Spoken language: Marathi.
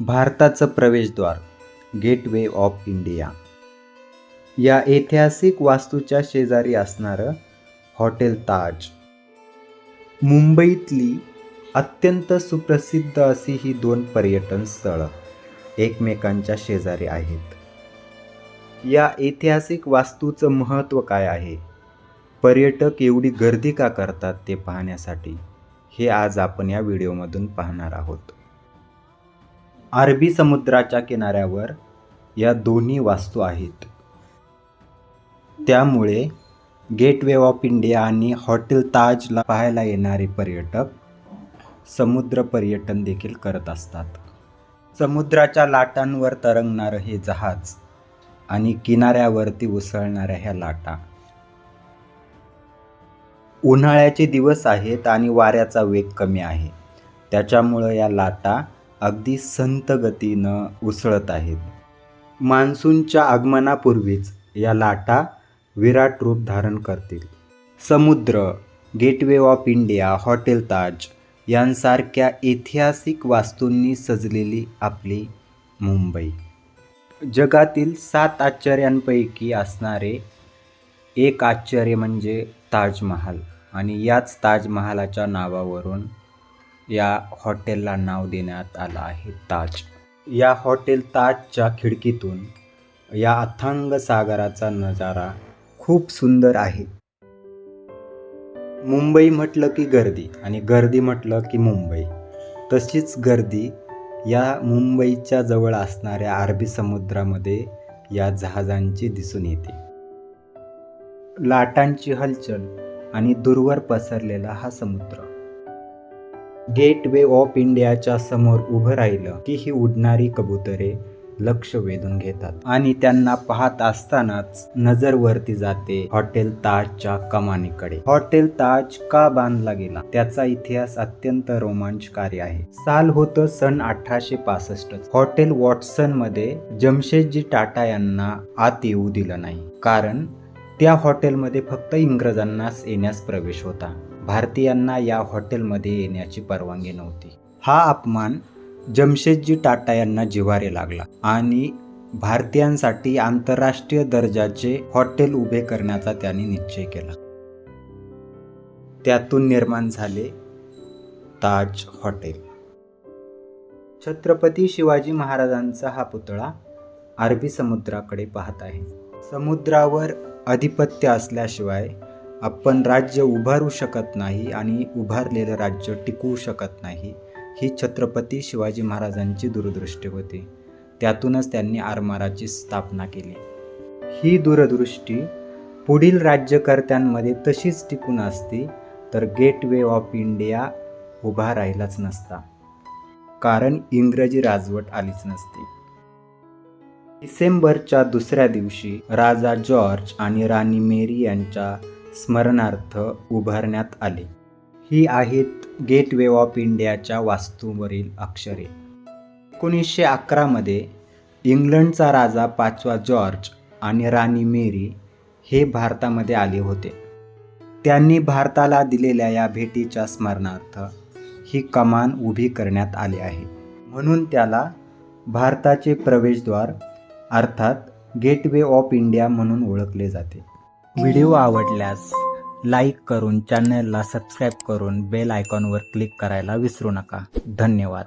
भारताचं प्रवेशद्वार गेटवे ऑफ इंडिया. या ऐतिहासिक वास्तूच्या शेजारी असणारं हॉटेल ताज. मुंबईतली अत्यंत सुप्रसिद्ध अशी ही दोन पर्यटन स्थळं एकमेकांच्या शेजारी आहेत. या ऐतिहासिक वास्तूचं महत्त्व काय आहे? पर्यटक एवढी गर्दी का करतात ते पाहण्यासाठी हे आज आपण या व्हिडिओमधून पाहणार आहोत. अरबी समुद्राच्या किनाऱ्यावर या दोन्ही वास्तू आहेत. त्यामुळे गेटवे ऑफ इंडिया आणि हॉटेल ताजला पाहायला येणारे पर्यटक समुद्र पर्यटन देखील करत असतात. समुद्राच्या लाटांवर तरंगणारं हे जहाज आणि किनाऱ्यावरती उसळणाऱ्या ह्या लाटा. उन्हाळ्याचे दिवस आहेत आणि वाऱ्याचा वेग कमी आहे. त्याच्यामुळं या लाटा अगदी संत गतीनं उसळत आहेत. मान्सूनच्या आगमनापूर्वीच या लाटा विराट रूप धारण करतील. समुद्र gateway of India hotel Taj यांसारख्या ऐतिहासिक वास्तूंनी सजलेली आपली मुंबई. जगातील सात आश्चर्यांपैकी असणारे एक आश्चर्य म्हणजे ताजमहाल आणि याच ताजमहालाच्या नावावरून या हॉटेलला नाव देण्यात आलं आहे ताज. या हॉटेल ताजच्या खिडकीतून या अथांग सागराचा नजारा खूप सुंदर आहे. मुंबई म्हटलं की गर्दी आणि गर्दी म्हटलं की मुंबई. तशीच गर्दी या मुंबईच्या जवळ असणाऱ्या अरबी समुद्रामध्ये या जहाजांची दिसून येते. लाटांची हलचल आणि दूरवर पसरलेला हा समुद्र. गेटवे ऑफ इंडियाच्या समोर उभं राहिलं. की ही उडणारी कबुतरे लक्ष वेधून घेतात. आणि त्यांना पाहत असतानाच नजर वरती जाते हॉटेल ताजच्या कमानीकडे. हॉटेल ताज का बांधला गेला? त्याचा इतिहास अत्यंत रोमांचकारी आहे. साल होतं सन अठराशे पासष्ट हॉटेल वॉटसनमध्ये जमशेदजी टाटा यांना आत येऊ दिलं नाही. कारण त्या हॉटेलमध्ये फक्त इंग्रजांनाच येण्यास प्रवेश होता. भारतीयांना या हॉटेलमध्ये येण्याची परवानगी नव्हती. हा अपमान जमशेदजी टाटा यांना जिवारे लागला आणि भारतीयांसाठी आंतरराष्ट्रीय दर्जाचे हॉटेल उभे करण्याचा त्यांनी निश्चय केला. त्यातून निर्माण झाले ताज हॉटेल. छत्रपती शिवाजी महाराजांचा हा पुतळा अरबी समुद्राकडे पाहत आहे. समुद्रावर अधिपत्य असल्याशिवाय आपण राज्य उभारू शकत नाही आणि उभारलेलं राज्य टिकवू शकत नाही ही छत्रपती शिवाजी महाराजांची दूरदृष्टी होती. त्यातूनच त्यांनी आरमाराची स्थापना केली. ही दूरदृष्टी पुढील राज्यकर्त्यांमध्ये तशीच टिकून असती तर गेटवे ऑफ इंडिया उभा राहिलाच नसता. कारण इंग्रजी राजवट आलीच नसती. डिसेंबरच्या दुसऱ्या दिवशी राजा जॉर्ज आणि राणी मेरी यांच्या स्मरणार्थ उभारण्यात आले. ही आहेत गेटवे ऑफ इंडियाच्या वास्तूवरील अक्षरे. एकोणीसशे अकरामध्ये इंग्लंडचा राजा पाचवा जॉर्ज आणि राणी मेरी हे भारतामध्ये आले होते. त्यांनी भारताला दिलेल्या या भेटीच्या स्मरणार्थ ही कमान उभी करण्यात आली आहे. म्हणून त्याला भारताचे प्रवेशद्वार अर्थात गेटवे ऑफ इंडिया म्हणून ओळखले जाते. व्हिडिओ आवडल्यास लाईक करून चॅनलला सबस्क्राईब करून बेल आयकॉनवर क्लिक करायला विसरू नका. धन्यवाद.